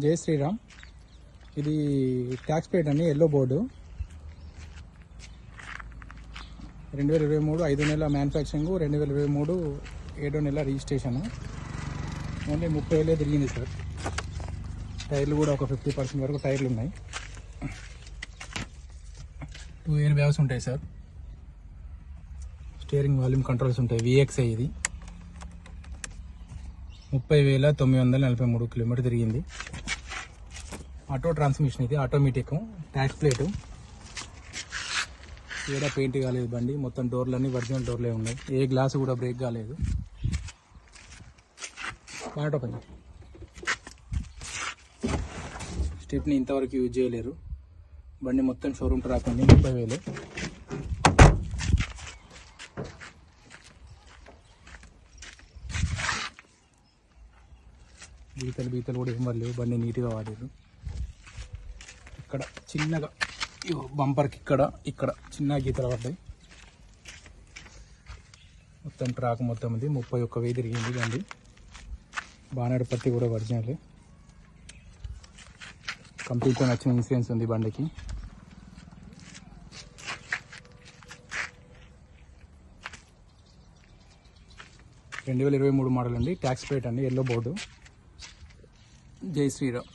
జై శ్రీరామ్. ఇది tax plate అండి ఎల్లో బోర్డు రెండు వేల ఇరవై మూడు ఐదు నెలల మ్యానుఫ్యాక్చరింగ్ రెండు వేల ఇరవై మూడు ఏడో నెల రిజిస్ట్రేషన్ ఓన్లీ ముప్పై వేలే తిరిగింది సార్. టైర్లు కూడా ఒక ఫిఫ్టీ పర్సెంట్ వరకు టైర్లు ఉన్నాయి. టూ ఇయర్ బ్యాగ్స్ ఉంటాయి సార్. స్టీరింగ్ వాల్యూమ్ కంట్రోల్స్ ఉంటాయి విఎక్స్ఐ ఇది. ముప్పై వేల తొమ్మిది వందల నలభై మూడు కిలోమీటర్ తిరిగింది. ఆటో ట్రాన్స్మిషన్ ఇది ఆటోమేటిక్. ట్యాక్స్ ప్లేటు ఏడా పెయింట్ కాలేదు బండి మొత్తం డోర్లన్నీ ఒరిజినల్ డోర్లే ఉన్నాయి. ఏ గ్లాస్ కూడా బ్రేక్ కాలేదు. బాగా పని. స్టెప్ని ఇంతవరకు యూజ్ చేయలేరు. బండి మొత్తం షోరూమ్ ట్రాక్ ఉంది ముప్పై వేలు. గీతలు గీతలు కూడా ఏం పడలేవు బండి నీట్గా వాడారు. ఇక్కడ చిన్నగా బంపర్కి ఇక్కడ ఇక్కడ చిన్న గీతలు పడ్డాయి. మొత్తం ట్రాక్ మొత్తం ఉంది. ముప్పై ఒక్క వెయ్యి తిరిగింది బండి. బానర్ పత్తి కూడా ఒరిజినల్. కంపెనీతో నచ్చిన ఇన్సూరెన్స్ ఉంది బండికి. రెండు వేల ఇరవై మూడు మోడల్ అండి ట్యాక్స్ ప్లేట్ అండి. Yellow board. జై శ్రీరామ్